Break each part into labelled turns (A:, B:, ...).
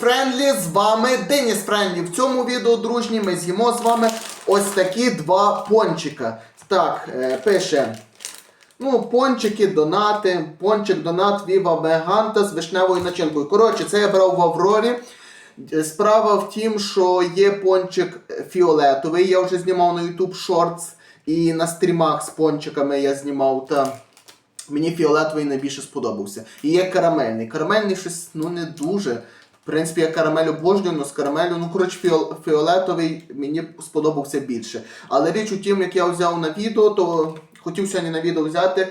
A: Френдлі, з вами Деніс Френдлі. В цьому відео, дружні, ми з'їмо з вами ось такі два пончика. Так, е, пише. Ну, пончики, донати, пончик, донат, Віва Меганта з вишневою начинкою. Коротше, це я брав в Аврорі. Справа в тім, що є пончик фіолетовий, я вже знімав на YouTube Shorts і на стрімах з пончиками я знімав та. Мені фіолетовий найбільше сподобався. І є карамельний. Карамельний щось ну не дуже. В принципі, я карамель обожнюю, але з карамелю, ну коротше, фіол- фіолетовий мені сподобався більше. Але річ у тім, як я взяв на відео, то хотів сьогодні на відео взяти,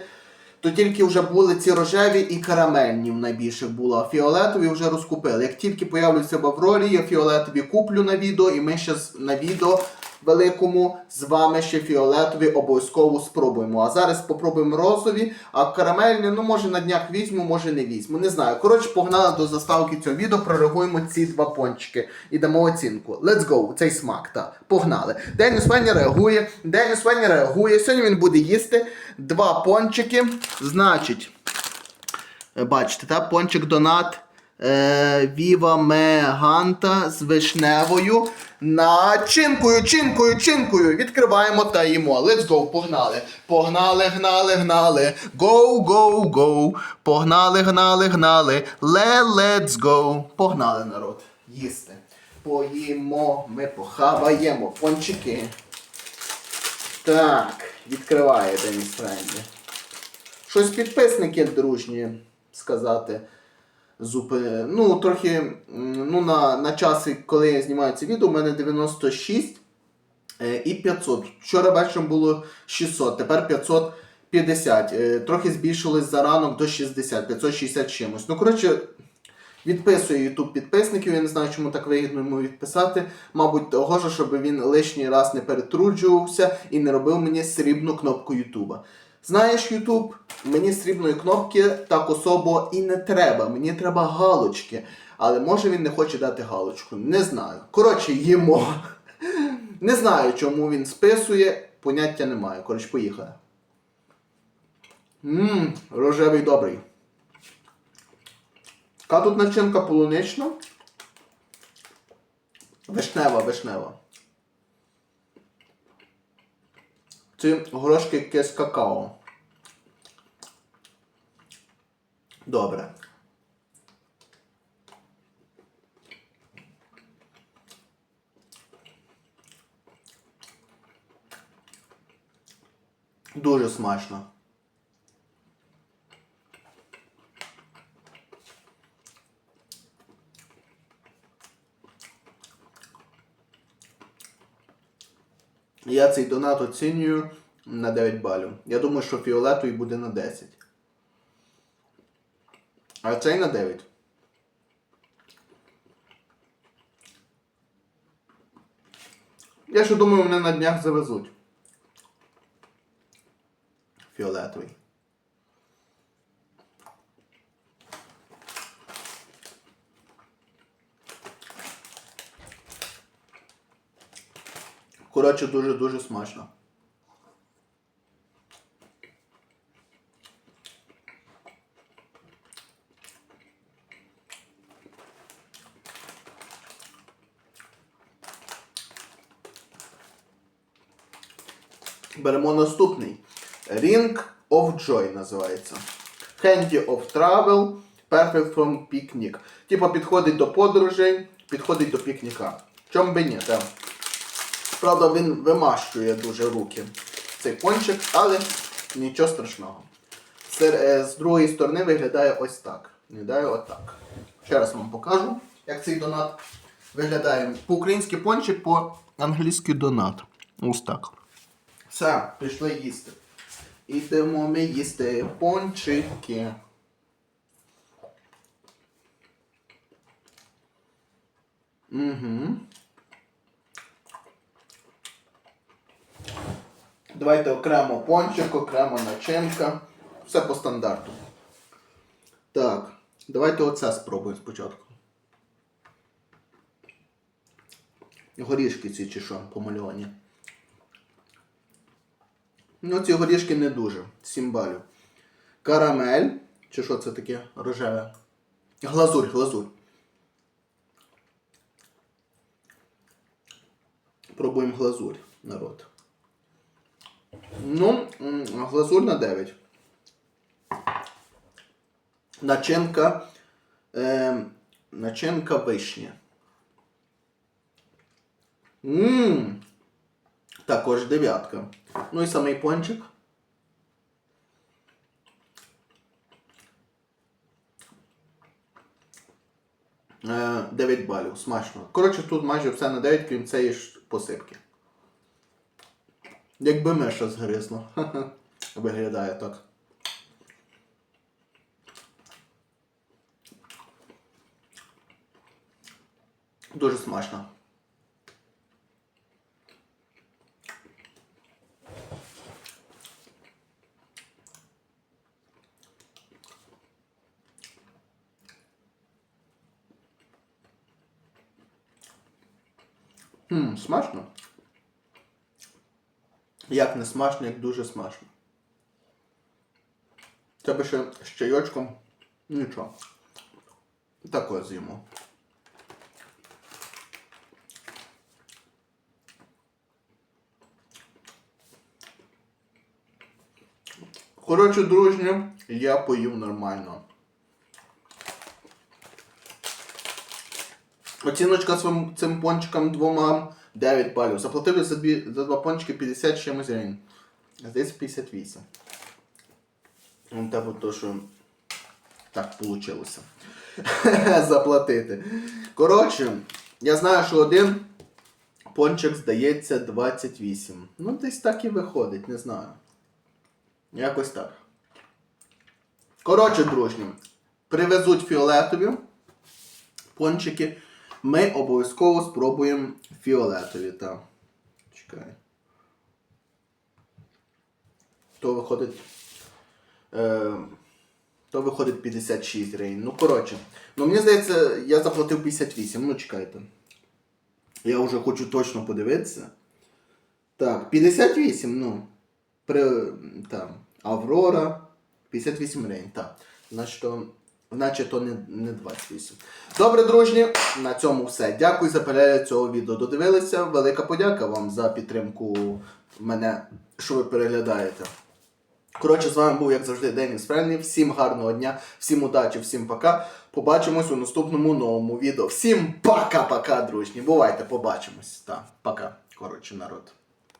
A: то тільки вже були ці рожеві і карамельні найбільше було. Фіолетові вже розкупили. Як тільки появлюся в Аврорі, я фіолетові куплю на відео, і ми ще на відео великому з вами ще фіолетові обов'язково спробуємо. А зараз спробуємо розові, а карамельні, ну може на днях візьму, може не візьму. Не знаю. Коротше, погнали до заставки цього відео, прореагуємо ці два пончики і дамо оцінку. Let's go, цей смак, так. Погнали. Деніс Вені реагує, Деніс Вені реагує. Сьогодні він буде їсти два пончики. Значить, е, бачите, та пончик донат. Е, Віва Меганта з вишневою начинкою, чинкою, чинкою. Відкриваємо та їмо. Let's go, погнали. Погнали, гнали, гнали. Go, go, go. Погнали, гнали, гнали. Le, let's go. Погнали, народ. Їсти. Поїмо, ми похаваємо. Пончики. Так, відкриває Деніс Френдлі. Щось підписники дружні сказати. Зупи... Ну, трохи ну, на, на часи, коли я знімаю це відео, у мене 96 е, і 500. Вчора вечором було 600, тепер 550. Е, Трохи збільшилось за ранок до 60, 560 чимось. Ну, коротше, відписує YouTube підписників. Я не знаю, чому так вигідно йому відписати. Мабуть, того ж, щоб він лишній раз не перетруджувався і не робив мені срібну кнопку YouTube. Знаєш, YouTube, мені срібної кнопки так особо і не треба. Мені треба галочки. Але може він не хоче дати галочку. Не знаю. Коротше, їмо. Не знаю, чому він списує, поняття не маю. Коротше, поїхали. Ммм, рожевий добрий. Яка тут начинка полунична? Вишнева, вишнева. Це горошки кес какао. Добре. Дуже смачно. Я цей донат оцінюю на 9 балів. Я думаю, що фіолетовий буде на 10. А цей на 9. Я ще думаю, мене на днях завезуть. Фіолетовий. Коротше, дуже-дуже смачно. Беремо наступний. Ring of Joy називається. Candy of Travel. Perfect from Picnic. Типа підходить до подорожей, підходить до пікніка. Чом би ні, так. Правда, він вимащує дуже руки цей пончик, але нічого страшного. Е, З другої сторони виглядає ось так. Виглядає отак. Ще раз вам покажу, як цей донат виглядає. По-українськи пончик, по-англійськи донат. Ось так. Все, пішли їсти. Ідемо ми їсти пончики. Угу. Давайте окремо пончик, окремо начинка. Все по стандарту. Так, давайте оце спробуємо спочатку. Горішки ці чи що помальовані. Ну, ці горішки не дуже. 7 балів. Карамель. Чи що це таке рожеве? Глазурь, глазурь. Пробуємо глазурь, народ. Ну, м, глазурь на 9. Начинка. Е, начинка вишня. Ммм. Також дев'ятка. Ну і самий пончик. Е, 9 балів. Смачно. Коротше, тут майже все на 9, крім цієї посипки. Якби миша згризла. Виглядає так. Дуже смачно. Хм, смачно. Як не смачно, як дуже смачно. Тебе ще з чайочком. Нічого. Так ось з'їмо. Коротше, дружні, я поїв нормально. Оціночка своїм цим пончикам двома 9 балів. Заплатили за, дві, за два пончики 50 чимось гривень. Здається 58. Ну, так то, що так вийшло. Заплатити. Коротше, я знаю, що один пончик здається 28. Ну, десь так і виходить, не знаю. Якось так. Коротше, дружні, привезуть фіолетові пончики. Ми обов'язково спробуємо фіолетові. Та. Чекай. То виходить. Е, то виходить 56 гривень. Ну, коротше. Ну, мені здається, я заплатив 58. Ну, чекайте. Я вже хочу точно подивитися. Так, 58, ну. При, там, Аврора. 58 гривень, так. Значить, значить, то не, не 28. Добре, дружні, на цьому все. Дякую за перегляд цього відео. Додивилися. Велика подяка вам за підтримку мене, що ви переглядаєте. Коротше, з вами був, як завжди, Деніс Френлі. Всім гарного дня, всім удачі, всім пока. Побачимось у наступному новому відео. Всім пока-пока, дружні. Бувайте, побачимось. Так, пока. Коротше, народ.